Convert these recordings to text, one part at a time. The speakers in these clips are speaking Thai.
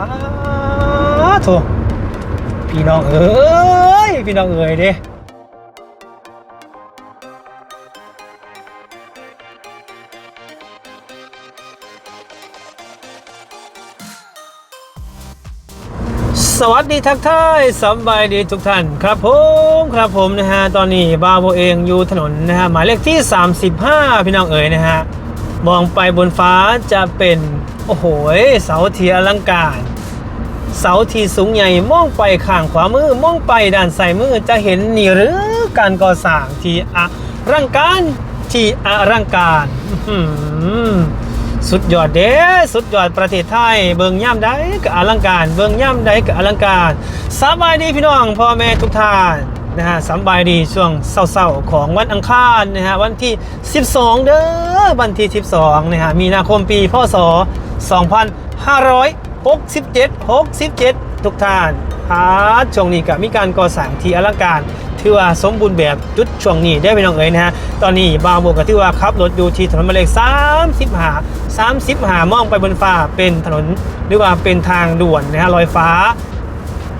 อ้าโถพี่น้องเอ้ย พี่น้องเอ้ยเด้สวัสดีทักทายสบายดีทุกท่านครับผมครับผมนะฮะตอนนี้บาโบเองอยู่ถนนนะฮะหมายเลขที่ 35 พี่น้องเอ๋ยนะฮะมองไปบนฟ้าจะเป็น โอ้โหเสาเทียอลังการ เสาที่สูงใหญ่มองไปข้างขวามือมองไปด้านซ้ายมือจะเห็นนี่หรือการก่อสร้างที่อลังการที่อลังการสุดยอดเด้สุดยอดประเทศไทย เบิงย่ำใดก็อลังการ เบิงย่ำใดก็อลังการสบายดีพี่น้องพ่อแม่ทุกท่านนะฮะสบายดีช่วงเศร้าๆของวันอังคารนะฮะวันที่ 12 เด้อวันที่ 12นะฮะมีนาคมปีพศ 2,567,67 ทุกท่านฮาช่วงนี้ก็มีการก่อสร้างที่อลังการถือว่าสมบูรณ์แบบจุดช่วงนี้ได้ไปน้องเอ๋ยนะฮะ ตอนนี้บางโบกก็ถือว่าขับรถอยู่ที่ถนนหมายเลข30หา30หามองไปบนฟ้าเป็นถนนหรือว่าเป็นทางด่วนนะฮะลอยฟ้า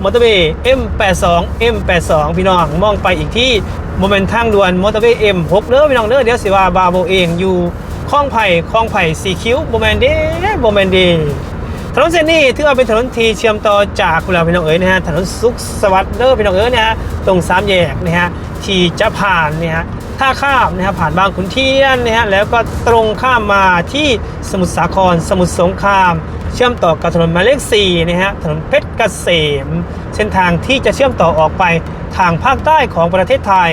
มอเตอร์เวย์ M82 M82 พี่น้องมองไปอีกที่โมเมนต์ทางด่วนมอเตอร์เวย์ M6 เด้อพี่น้องเด้อเดี๋ยวสิว่าบาโบเองอยู่ คลองไผ่คลองไผ่สีคิ้วโมเมนเดโมเมนเดถนนเส้นนี้ถือว่าเป็นถนนที่เชื่อมต่อจากคุณเราพี่น้องเอ๋ยนะฮะถนนสุขสวัสดิ์เด้อพี่น้องเอ๋ยนะฮะตรงสามแยกนะฮะที่จะผ่านเนี่ยฮะท่าข้ามนะฮะผ่านบางขุนเทียนนะฮะแล้วก็ตรงข้ามมาที่สมุทรสาครสมุทรสงคราม เชื่อมต่อกับถนนหมายเลข4นะฮะถนนเพชรเกษม เส้นทางที่จะเชื่อมต่อออกไปทางภาคใต้ของประเทศไทย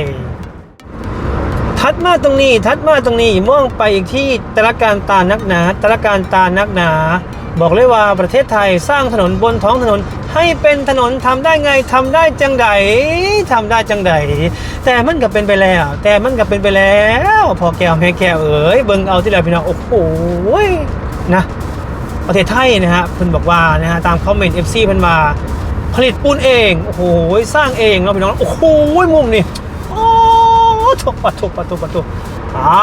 ทัดมาตรงนี้ทัดมาตรงนี้มองไปอีกที่ตระการตานักหนาตระการตานักหนา บอกเลยว่าประเทศไทยสร้างถนนบนท้องถนน ให้เป็นถนนทำได้ไงทำได้จังใดทำได้จังใดแต่มันก็เป็นไปแล้ว แต่มันก็เป็นไปแล้ว พอแก้วแม่แก้วเอ๋ยเบิ่งเอาที่ไหนพี่น้องโอ้โหนะประเทศไทยนะฮะเพิ่นบอกว่านะฮะตามคอมเมนต์ FC เพิ่นมาผลิตปูนเองโอ้โหสร้างเองเนาพี่น้องโอ้โหมุมนี่ โถปะถูกปะถูกปะถูกอ่า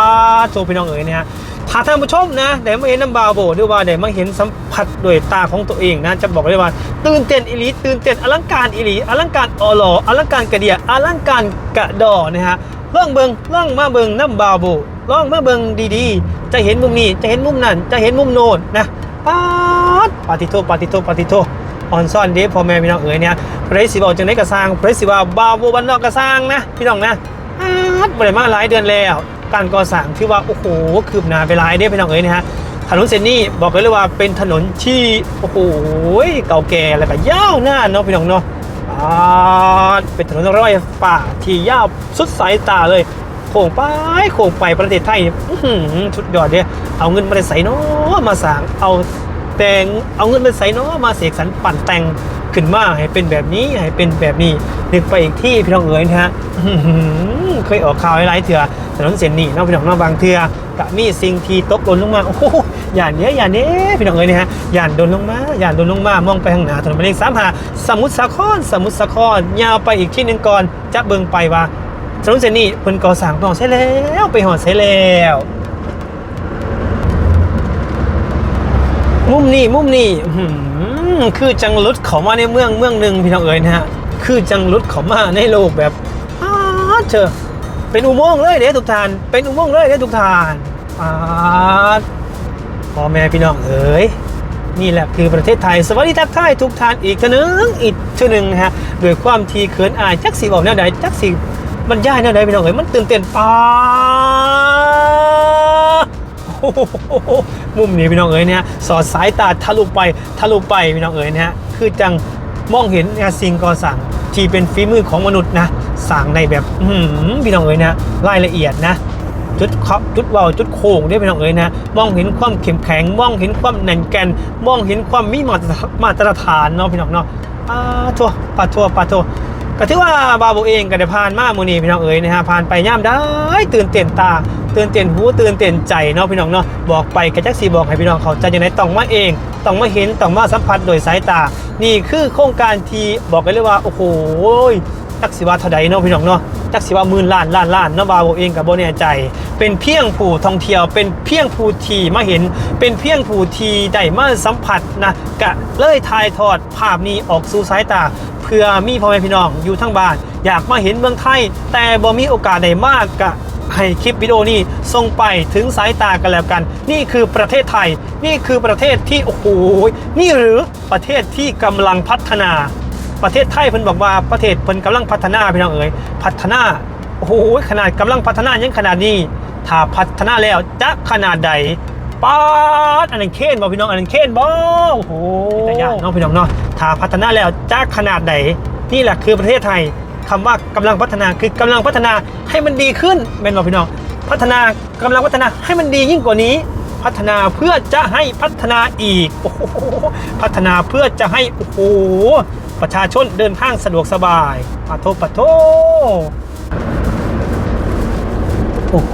ถูกพี่น้องเอ๋ยนะฮะถ้าท่านผู้ชมนะได้มาเห็นน้ำบาวโบหรือว่าได้มาเห็นสัมผัสด้วยตาของตัวเองนะจะบอกเลยว่า ตื่นเต้นอิลีตื่นเต้นอลังการอิลีอลังการออลออลังการกระเดียอลังการกระดอนะฮะล่องเบิงล่องมาเบิงน้ำบาวโบล่องมาเบิงดีๆ จะเห็นมุมนี้จะเห็นมุมนั้น จะเห็นมุมโน้นนะปาดปาติโตปาติโตปาติโตออนซ่อนเด้พ่อแม่พี่น้องเอ๋ยเนี่ยเพรสิบอกจังได้กระสร้างเพรสิว่าบาวโบบันนอกกระสร้างนะพี่น้องนะ ดบริมาหลายเดือนแล้วการก่อสร้างที่ว่าโอ้โหคืบหน้าไปหลายเด้พี่น้องเอ๋ยนะฮะถนนเส้นนี้บอกเลยว่าเป็นถนนที่โอ้โหเก่าแก่แล้วก็ยาวหน้านเนาะพี่น้องเนาะเป็นถนนร้อยป่าที่ยาวสุดสายตาเลยโค้งไปโค้งไปประเทศไทยชุดยอดเนี่ยเอาเงินมาใส่เนาะมาสร้างเอาแต่งเอาเงินมาใส่เนาะมาเสกสรรปั่นแต่ง ขึ้นมาให้เป็นแบบนี้ให้เป็นแบบนี้นึกไปอีกที่พี่น้องเอ๋ยนะฮะเคยออกข่าวหลายเถื่อถนนเส้นนี้เนาะพี่น้องเนาะบางเถื่อกะมีสิ่งที่ตกหล่นลงมาโอ้โหอย่างเนี้ยอย่างนี้พี่น้องเอ๋ยนะฮะอย่างโดนลงมาอย่างโดนลงมามองไปข้างหน้าถนนหมายเลขสามหาสมุทรสาครสมุทรสาครยาวไปอีกที่หนึ่งก่อนจะเบิ่งไปว่าถนนเส้นนี้เพิ่นก่อสร้างต่อใช่แล้วไปหอดใช่แล้วมุมนี้มุมนี้ คือจังรุดเขามาในเมืองเมืองหนึ่งพี่น้องเอ๋ยนะฮะคือจังรุดเขามาในโลกแบบอ้าเจอเป็นอุโมงค์เลยเด้ทุกทาน เป็นอุโมงค์เลยเด้ทุกทานอ้าพ่อแม่พี่น้องเอ๋ยนี่แหละคือประเทศไทย สวัสดีทักทายทุกทานอีกเทอหนึงอีกเทอหนึงนะฮะด้วยความทีเขินอายจักสีบอกแนวใดจักสีมันย่ายแนวใดพี่น้องเอ๋ยมันตื่นเต้นปาโอ้โห มุมนี้พี่น้องเอ๋ยเนี่ยสอดสายตาทะลุไปทะลุไปพี่น้องเอ๋ยนะฮะคือจังมองเห็นงานสิ่งก่อสร้างที่เป็นฝีมือของมนุษย์นะสร้างในแบบพี่น้องเอ๋ยนะรายละเอียดนะจุดครับจุดเบาจุดโค้งได้พี่น้องเอ๋ยนะมองเห็นความเข้มแข็ง มองเห็นความแน่นแกนมองเห็นความมีมาตรมาตรฐานเนาะพี่น้องเนาะปาทัวปาทัวปาทัวก็ถือว่าบาโบเองก็ได้ผ่านมาโมอนีพี่น้องเอ๋ยนะฮะผ่านไปย่ามได้ตื่นเต้นตา ตื่นเต้นหูตื่นเต้นใจเนาะพี่น้องเนาะบอกไปกระจักสีบอกให้พี่น้องเขาใจอยังไงต้องมาเอง ต้องมาเห็นต้องมาสัมผัสโดยสายตา นี่คือโครงการที่บอกกันเลยว่าโอ้โหจักสิว่าเท่าใดเนาะพี่น้องเนาะจักสิว่าหมื่นล้านล้านล้านเนาะบาโบเองกับโบแน่ใจ เป็นเพียงผู้ท่องเที่ยว เป็นเพียงผู้ที่มาเห็น เป็นเพียงผู้ที่ได้มาสัมผัสนะกะเลยถ่ายทอดภาพนี้ออกสู่สายตา เพื่อมีพ่อแม่พี่น้องอยู่ทั้งบ้าน อยากมาเห็นเมืองไทย แต่บ่มีโอกาสได้มากกะ ให้คลิปวิดีโอนี้ส่งไปถึงสายตากันแล้วกัน นี่คือประเทศไทย นี่คือประเทศที่โอ้โหนี่หรือประเทศที่กำลังพัฒนา ประเทศไทยเพิ่นบอกว่าประเทศเพิ่นกำลังพัฒนาพี่น้องเอ๋ยพัฒนาโอ้โหขนาดกำลังพัฒนายังขนาดนี้ ถ้าพัฒนาแล้วจะขนาดใดป๊าดอันนั้นเคนบ่พี่น้องอันนั้นเคนบ่โอ้โหแต่ยากเนาะพี่น้องเนาะถ้าพัฒนาแล้วจะขนาดใดนี่แหละคือประเทศไทย คำว่ากำลังพัฒนาคือกำลังพัฒนาให้มันดีขึ้นเป็นบ่พี่น้อง พัฒนากำลังพัฒนาให้มันดียิ่งกว่านี้ พัฒนาเพื่อจะให้พัฒนาอีกโอ้โหพัฒนาเพื่อจะให้โอ้โหประชาชนเดินทางสะดวกสบายปะโทปะโทโอ้โห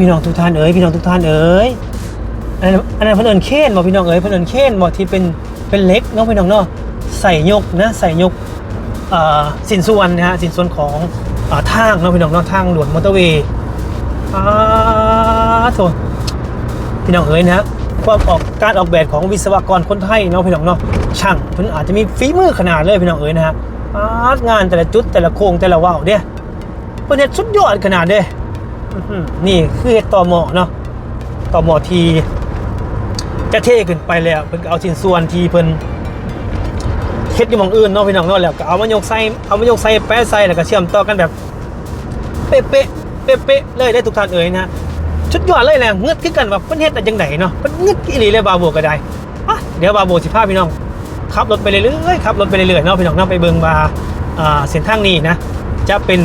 พี่น้องทุกท่านเอ๋ยพี่น้องทุกท่านเอ๋ยอันนั้นอันนั้นเพิ่นเอิญเคนบอกพี่น้องเอ๋ยเพิ่นเอิญเคนบอกที่เป็นเป็นเล็กเนาะพี่น้องเนาะใส่ยกนะใส่ยก สินส่วนนะฮะสินส่วนของอทางเนาะพี่น้องเนาะทางด่วนมอเตอร์เวย์อาโถพี่น้องเอ๋ยนะฮะความออกการออกแบบของวิศวกรคนไทยเนาะพี่น้องเนาะช่างเพิ่นอาจจะมีฝีมือขนาดเลยพี่น้องเอ๋ยนะฮะอาร์ตงานแต่ละจุดแต่ละโครงแต่ละว่าวเนี่ยเพิ่นเฮ็ดสุดยอดขนาดเด้นี่คือเฮ็ดต่อหมอเนาะต่อหมอทีจะเท่ขึ้นไปแล้วเพิ่นเอาชิ้นส่วนที่เพิ่น เฮ็ดอยู่หมองอื่นเนาะพี่น้องเนาะแล้วก็เอามายกใส่เอามายกใส่แปะใส่แล้วก็เชื่อมต่อกันแบบ เป๊ะเป๊ะเป๊ะเป๊ะเลยได้ทุกท่านเอ่ยนะชุดยอดเลยแหละเงือกขึ้นกันว่าเพิ่นเฮ็ดแต่จังไหนเนาะเพิ่นเงือกอีหลีเลยบาโบก็ได้อะเดี๋ยวบาโบสิพาพี่น้องขับรถไปเรื่อยๆขับรถไปเรื่อยๆเนาะพี่น้องเนาะไปเบิ่งว่าอ่าเส้นทางนี้นะ จะเป็น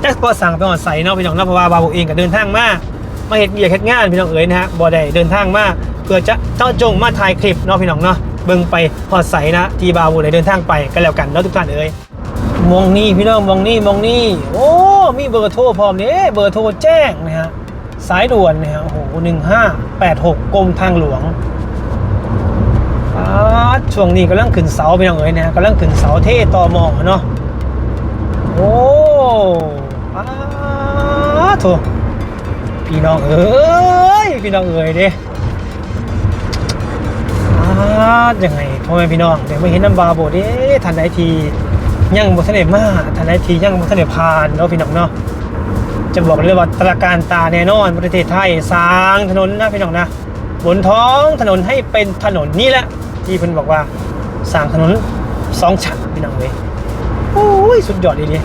แจ็คก็สั่งไปหอดใส่เนาะพี่น้องเนาะเพราะว่าบาโบเองก็เดินทางมามาเฮ็ดเบียกเฮ็ดงานพี่น้องเอ๋ยนะฮะบ่ได้เดินทางมาเพื่อจะเจ้าจงมาถ่ายคลิปเนาะพี่น้องเนาะ เบิ่งไปหอดใส่นะที่บาโบได้เดินทางไปก็แล้วกันเนาะทุกท่านเอ๋ยมองนี่พี่น้องมองนี่มองนี่โอ้มีเบอร์โทรพร้อมเนี่ยเบอร์โทรแจ้งนะฮะสายด่วนนะฮะโอ้โหหนึ่งห้าแปดหกกรมทางหลวงช่วงนี้กำลังขึ้นเสาพี่น้องเอ๋ยนะฮะกำลังขึ้นเสาเท่ต่อหมอเนาะโอ้อ้าโถพี่น้องเอ๋ยพี่น้องเอ๋ยเด้อ ยังไงพ่อแม่พี่น้องเดี๋ยวไม่เห็นน้ำบาโบเด้ทันใดทียังบ่ทันได้มาทันใดทียังบ่ทันได้ผ่านเนาะพี่น้องเนาะจะบอกเลยว่าตราการตาแน่นอนประเทศไทยสร้างถนนนะพี่น้องนะบนท้องถนนให้เป็นถนนนี่แหละ ที่เพิ่นบอกว่าสร้างถนนสองชั้นพี่น้องเว้ยโอ้ยสุดยอดเลย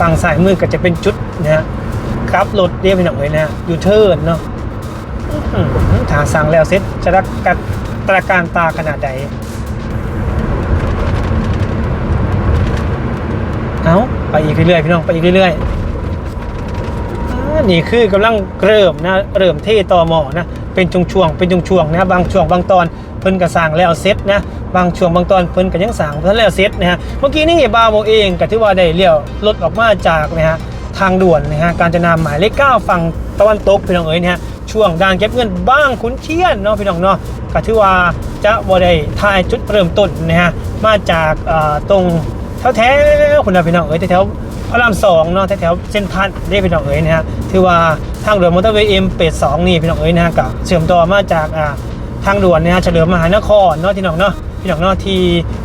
ฝั่งซ้ายมือก็จะเป็นจุดนะครับรถเรียกพี่น้องเว้ยนะยูเทิร์นเนาะอื้อหือทางสร้างแล้วเสร็จจะรักกั ตราการตาขนาดใด เอาไปอีกเรื่อยๆพี่น้องไปอีกเรื่อยๆนี่คือกำลังเริ่มนะเริ่มเทต่อหมอนะเป็นช่วงๆเป็นช่วงๆนะบางช่วงบางตอนเพิ่นก็สร้างแล้วเสร็จนะบางช่วงบางตอนเพิ่นก็ยังสร้างเพิ่นแล้วเสร็จนะฮะเมื่อกี้นี่บาโบเองก็ถือว่าได้เลี้ยวรถออกมาจากนะฮะทางด่วนนะฮะการจะนำหมายเลข9ฝั่งตะวันตกพี่น้องเอ๋ยนะฮะช่วงด่านเก็บเงินบ้างขุนเชียนเนาะพี่น้องเนาะ ก็ถือว่าจะบ่ได้ทายจุดเริ่มต้นนะฮะมาจากตรงแถวแถวคุณพี่น้องเอ๋ยแถวพระรามสองเนาะแถวเส้นพันได้พี่น้องเอ๋ยนะฮะถือว่าทางด่วนมอเตอร์เวย์เอ็มเปดสองนี่พี่น้องเอ๋ยนะฮะกับเชื่อมต่อมาจากอ่าทางด่วนนะฮะเฉลิมมหานครเนาะที่น้องเนาะพี่น้องเนาะที่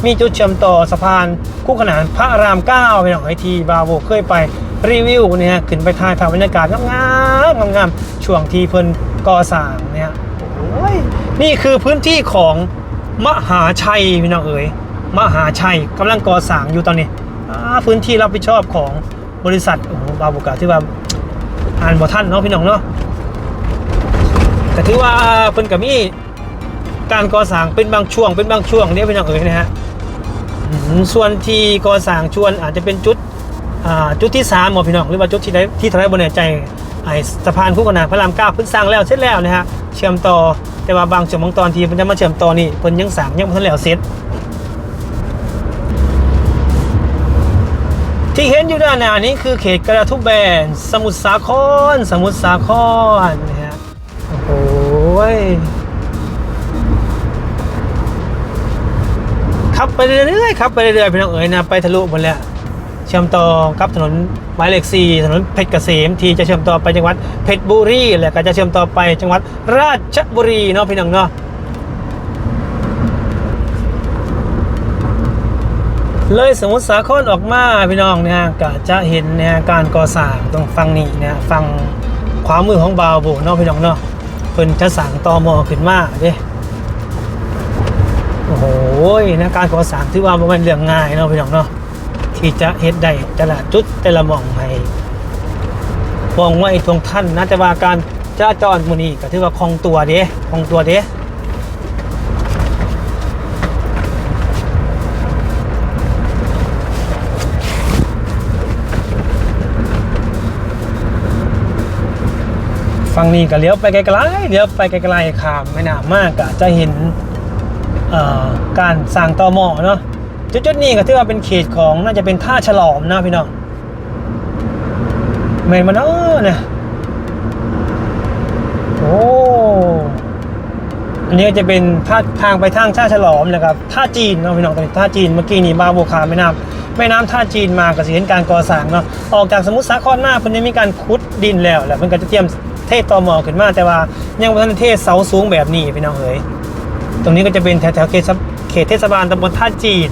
มีจุดเชื่อมต่อสะพานคู่ขนานพระรามเก้าพี่น้องเอ๋ยที่บาโวเคยไปรีวิวเนี่ยฮะขึ้นไปถ่ายภาพบรรยากาศงามๆงามๆช่วงที่เพิ่นก่อสร้างเนี่ย นี่คือพื้นที่ของมหาชัยพี่น้องเอ๋ยมหาชัยกำลังก่อสร้างอยู่ตอนนี้พื้นที่รับผิดชอบของบริษัทโอ้โหบาบุกะที่ว่าอ่านบ่ท่านเนาะพี่น้องเนาะแต่ถือว่าเพิ่นกับมีการก่อสร้างเป็นบางช่วงเป็นบางช่วงเนี่ยพี่น้องเอ๋ยนะฮะส่วนที่ก่อสร้างชวนอาจจะเป็นจุดจุดที่สามหมอพี่น้องหรือว่าจุดที่ใดที่ทำให้บนแน่ใจ ไอ้สะพานคู่ขนานพระรามเก้าเพิ่งสร้างแล้วเสร็จแล้วนะฮะเชื่อมต่อแต่ว่าบางช่วงบางตอนที่เพิ่นจะมาเชื่อมต่อนี่เพิ่นยังสร้างยังบ่ทันแล้วเสร็จที่เห็นอยู่ด้านหน้านี้คือเขตกระทุ่มแบน สมุทรสาคร สมุทรสาครนะฮะโอ้โหยขับไปเรื่อยๆขับไปเรื่อยๆพี่น้องเอ๋ยนะไปทะลุหมดแล้วเชื่อมต่อกับถนน หมายเลข4ถนนเพชรเกษมที่จะเชื่อมต่อไปจังหวัดเพชรบุรีแล้วก็จะเชื่อมต่อไปจังหวัดราชบุรีเนาะพี่น้องเนาะเลยสมุทรสาครออกมาพี่น้องเนี่ยก็จะเห็นเนี่ยการก่อสร้างตรงฝั่งนี้เนี่ยฝั่งขวามือของบาวโบเนาะพี่น้องเนาะเพิ่นจะสั่งตอมอขึ้นมาเด้โอ้โหนะการก่อสร้างถือว่ามันเรื่องง่ายเนาะพี่น้องเนาะ ที่จะเฮ็ดได้แต่ละจุดแต่ละหม่องให้มองว่าไอ้ทวงท่านนะแต่ว่าการจราจรมื้อนี้ก็ถือว่าคล่องตัวเด้คล่องตัวเด้ฝั่งนี้ก็เลี้ยวไปไกลๆเลี้ยวไปไกลๆข้ามแม่น้ำมากก็จะเห็นเอ่อการสร้างต่อหม้อเนาะ จุดๆนี้ก็ถือว่าเป็นเขตของน่าจะเป็นท่าฉลอมนะพี่น้องเมนมันเออเนี่ยโอ้อันนี้ก็จะเป็นท่าทางไปทางท่าฉลอมนะครับท่าจีนเนาะพี่น้องตอนนี้ท่าจีนเมื่อกี้นี่บาโบคาแม่น้ำแม่น้ำท่าจีนมาก็สิเห็นการก่อสร้างเนาะออกจากสมุทรสาครหน้าเพิ่นยังมีการขุดดินแล้วแหละเพิ่นก็จะเตรียมเทศต่อหม้อขึ้นมา แต่ว่ายังบ่ทันเทศเสาสูงแบบนี้พี่น้องเอ๋ยตรงนี้ก็จะเป็นแถวๆเขตเขตเทศบาลตำบลท่าจีน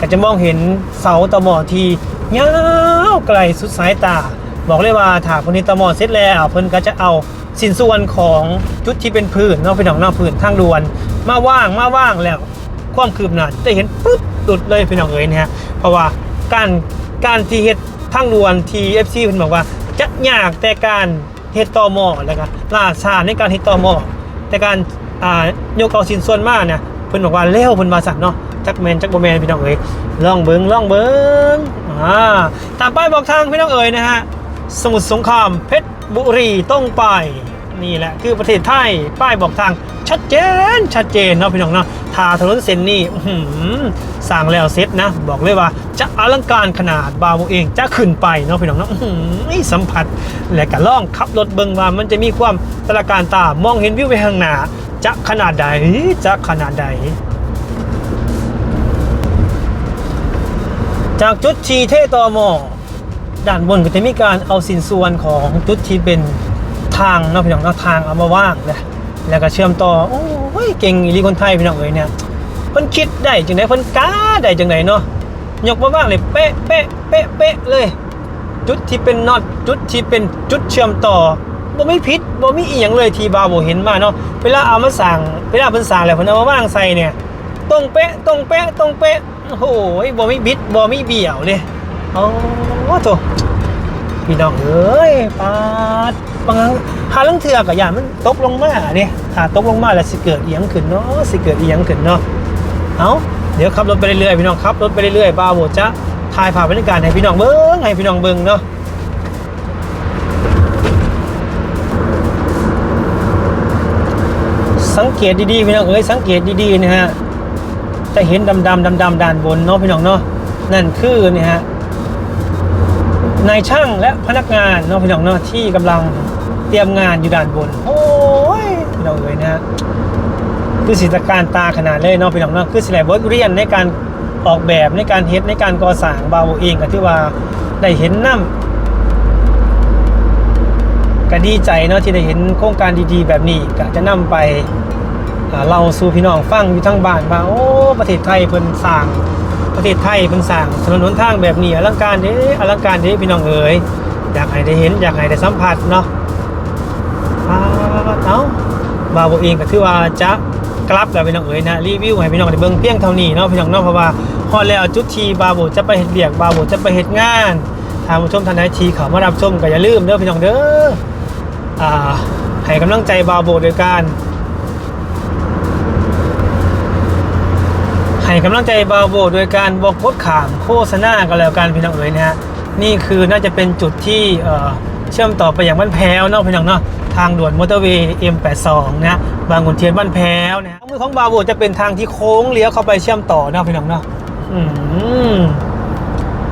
ก็จะมองเห็นเสาตอหมอที่ยาวไกลสุดสายตา บอกเลยว่าถ้าคนนี้ตอหมอเสร็จแล้วเพิ่นก็จะเอาสินส่วนของจุดที่เป็นพื้นนอกไปหนของนอกพื้นทางด่วน มาว่างมาว่างแล้วความคืบหน้าจะเห็นปุ๊บดุดเลยพี่น้องเอ๋ยนะฮะเพราะว่าการการที่เฮ็ดทางด่วนที่ FC เพิ่นบอกว่าจะยากแต่การเฮ็ดต่อหม้อแล้วก็ล่าช้าในการเฮ็ดต่อหม้อแต่การอ่ายกเอาสินส่วนมาเนี่ยเพิ่นบอกว่าเร็วเพิ่นว่าสั่นเนาะ จักแมนจักบ่แมนพี่น้องเอ๋ยล่องเบิงล่องเบิงอ่าตามป้ายบอกทางพี่น้องเอ๋ยนะฮะสมุทรสงครามเพชรบุรีต้องไปนี่แหละคือประเทศไทยป้ายบอกทางชัดเจนชัดเจนเนาะพี่น้องเนาะทาถนนเส้นนี้สร้างแล้วเสร็จนะ บอกเลยว่าจะอลังการขนาดบาวเองจะขึ้นไปเนาะพี่น้องเนาะสัมผัสและก็ล่องขับรถเบิงว่ามันจะมีความตระการตามองเห็นวิวไปข้างหน้าจะขนาดใดจะขนาดใด จากจุดชีเทตอมอด้านบนก็จะมีการเอาสินส่วนของจุดที่เป็นทางเนาะพี่น้องเนาะทางเอามาว่างนะแล้วก็เชื่อมต่อโอ้ยเก่งอีลีคนไทยพี่น้องเอ้ยเนี่ยเพิ่นคิดได้จังไดเพิ่นกล้าได้จังไดเนาะยกมาว่างเลยเป๊ะเป๊ะเป๊ะเป๊ะเลย จุดที่เป็นน็อตจุดที่เป็นจุดเชื่อมต่อบ่มีพิษบ่มีอีหยังเลยทีบาโบเห็นมาเนาะเวลาเอามาสั่งเวลาเพิ่นสั่งแล้วเพิ่นเอามาว่างใส่เนี่ยตรงเป๊ะตรงเป๊ะตรงเป๊ะ โอ้โหบ่มีบิดบ่มีเบี่ยวเลยอ๋อโถพี่น้องเอ้ยปาดบางครั้งหาลังเถือกับยานมันตกลงมาเนี่ยถ้าตกลงมาแล้วสิเกิดเอียงขึ้นเนาะสิเกิดเอียงขึ้นเนาะเอาเดี๋ยวขับรถไปเรื่อยๆพี่น้องขับรถไปเรื่อยๆบ้าโบจะถ่ายภาพบรรยากาศให้พี่น้องเบิ้งให้พี่น้องเบิ้งเนาะสังเกตดีๆพี่น้องเอ้ยสังเกตดีๆนะฮะ จะเห็นดำๆดำๆด้านบนเนาะพี่น้องเนาะนั่นคือเนี่ยฮะนายช่างและพนักงานเนาะพี่น้องเนาะที่กำลังเตรียมงานอยู่ด้านบน โอ้ยพี่น้องเอ๋ยนะฮะคือศิลปการตาขนาดเลยเนาะพี่น้องเนาะคือสิแลบทเรียนในการออกแบบในการเฮ็ดในการก่อสร้างบาวเองก็ที่ว่าได้เห็นน้ำก็ดีใจเนาะที่ได้เห็นโครงการดีๆ แบบนี้ก็จะนำไป เล่าสู่พี่น้องฟังอยู่ทั้งบ้านว่าโอ้ประเทศไทยเพิ่นสร้างประเทศไทยเพิ่งสร้างถนนหนทางแบบนี้อลังการเด้อลังการเด้พี่น้องเอ๋ยอยากให้ได้เห็นอยากให้ได้สัมผัสเนาะอ่าเอ้าบาวเองก็ถือว่าจะกลับแล้วพี่น้องเอ๋ยนะรีวิวให้พี่น้องได้เบิ่งเพียงเท่านี้เนาะพี่น้องเนาะเพราะว่าพอแล้วจุดทีบาวจะไปเฮ็ดเบียกบาวจะไปเฮ็ดงานทางผู้ชมท่านใดทีเขามารับชมก็อย่าลืมเด้อพี่น้องเด้ออ่าให้กำลังใจบาวโดยการ ให้กำลังใจบาโบโดยการบอกพดขามโฆษณากันแล้วกันพี่น้องเอ๋ยนะฮะนี่คือน่าจะเป็นจุดที่เชื่อมต่อไปอย่างบ้านแพ้วนาะพี่น้องเนาะทางด่วนมอเตอร์เวย์ M82 นะบางขุนเทียนบ้านแพ้วนะมือของบาโบจะเป็นทางที่โค้งเลี้ยวเข้าไปเชื่อมต่อนาะพี่น้องเนาะ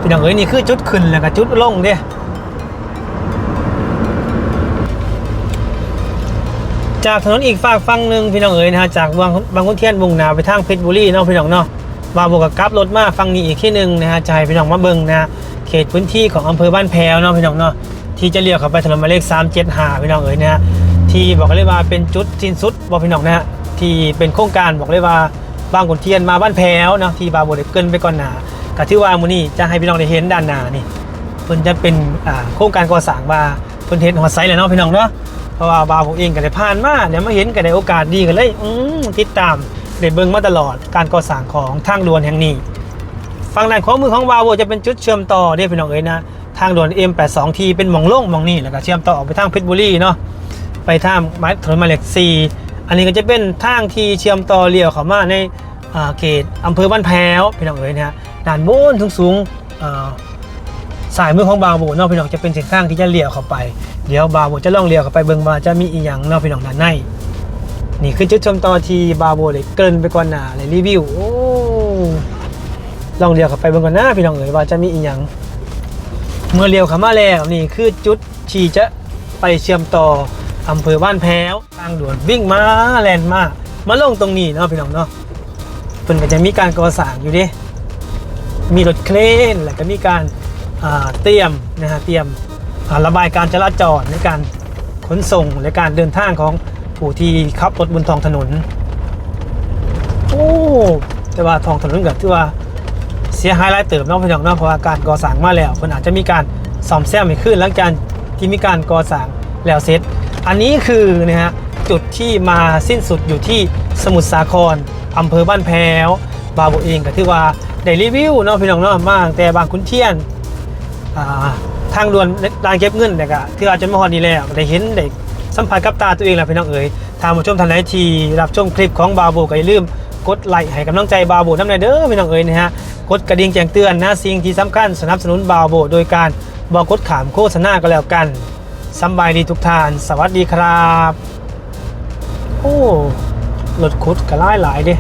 พี่น้องเอ๋ยนี่คือจุดขึ้นแล้วก็จุดลงเด้ จากถนนอีกฝากฝั่งหนึ่งพี่น้องเอ๋ยนะฮะจากบางบางขุนเทียนมุ่งหนาไปทางเพชรบุรีเนาะพี่น้องเนาะบาโบกับกลับรถมาฟังนี้อีกที่หนึ่งนะฮะจะให้พี่น้องมาเบิ่งนะฮะเขตพื้นที่ของอำเภอบ้านแพรวเนาะพี่น้องเนาะที่จะเลี้ยวเข้าไปถนนหมายเลข375พี่น้องเอ๋ยนะฮะที่บอกเลยว่าเป็นจุดสิ้นสุดบอกพี่น้องนะฮะที่เป็นโครงการบอกเลยว่าบางขุนเทียนมาบ้านแพรวเนาะที่บาโบได้เกินไปก่อนหน้าก็ถือว่ามื้อนี้จะให้พี่น้องได้เห็นด้านหน้านี่เพิ่นจะเป็นอ่าโครงการก่อสร้างว่าเพิ่นเฮ็ดฮอดไซต์แหล้วเนาะพี่น้องเนาะ เพราะว่าบาวผมเองก็ได้ผ่านมาเดี๋ยวมาเห็นก็ได้โอกาสดีกันเลยอืมติดตามได้เบิ่งมาตลอดการก่อสร้างของทางด่วนแห่งนี้ฝั่งด้านของมือของบาวจะเป็นจุดเชื่อมต่อเด้พี่น้องเอ้ยนะทางด่วน M82T เป็นหม่องโล่งหม่องนี้แล้วก็เชื่อมต่อออกไปทางเพชรบุรีเนาะไปทางไม้ถนนมาเลข4อันนี้ก็จะเป็นทางที่เชื่อมต่อเลี้ยวเข้ามาในเขตอำเภอบ้านแพ้วพี่น้องเอ้ยนะฮะด่านโน้นสูงๆอ่า สายมือของบาวโบเนาะพี่น้องจะเป็นเส้นทางที่จะเลี้ยวเข้าไปเดี๋ยวบาวโบจะล่องเลี้ยวเข้าไปเบิ่งว่าจะมีอีหยังเนาะพี่น้องด้านในนี่คือจุดชมต่อที่บาวโบเลยเกินไปก่อนหน้าเลยรีวิวโอ้ล่องเลี้ยวเข้าไปเบิ่งก่อนนะพี่น้องเอ๋ยว่าจะมีอีหยังเมื่อเลี้ยวเข้ามาแล้วนี่คือจุดที่จะไปเชื่อมต่ออำเภอบ้านแพ้วทางด่วนวิ่งมาแลนด์มามาลงตรงนี้เนาะพี่น้องเนาะเพิ่นก็จะมีการก่อสร้างอยู่ดิมีรถเครนแล้วก็มีการ เตรียมนะฮะเตรียมระบายการจราจรในการขนส่งและการเดินทางของผู้ที่ขับรถบนท้องถนน โอ้แต่ว่าท้องถนนก็ถือว่าเสียหายหลายเติบนาะพี่น้องเนาะเพราะว่าการก่อสร้างมาแล้วคนอาจจะมีการซ่อมแซมให้ขึ้นหลังจากที่มีการก่อสร้างแล้วเสร็จ อันนี้คือนะฮะจุดที่มาสิ้นสุดอยู่ที่สมุทรสาครอำเภอบ้านแพ้วบาโบเองก็ถือว่าได้รีวิวเนาะพี่น้องเนาะมาตั้งแต่บางขุนเทียน ทางด่วนร้านเก็บเงินเนี่ยก็ที่อาจจะมาฮอดนี่แล้วได้เห็นได้สัมผัสกับตาตัวเองแหละพี่น้องเอ๋ยทางผู้ชมท่านไหนที่รับชมคลิปของบาโบก็อย่าลืมกดไลค์ให้กำลังใจบาโบน้ำในเด้อพี่น้องเอ๋ยนะฮะกดกระดิ่งแจ้งเตือนนะสิ่งที่สำคัญสนับสนุนบาโบโดยการบอกกดขามโฆษณาก็แล้วกันสบายดีทุกท่าน สวัสดีครับ โอ้รถคุดก็หลายหลายเด้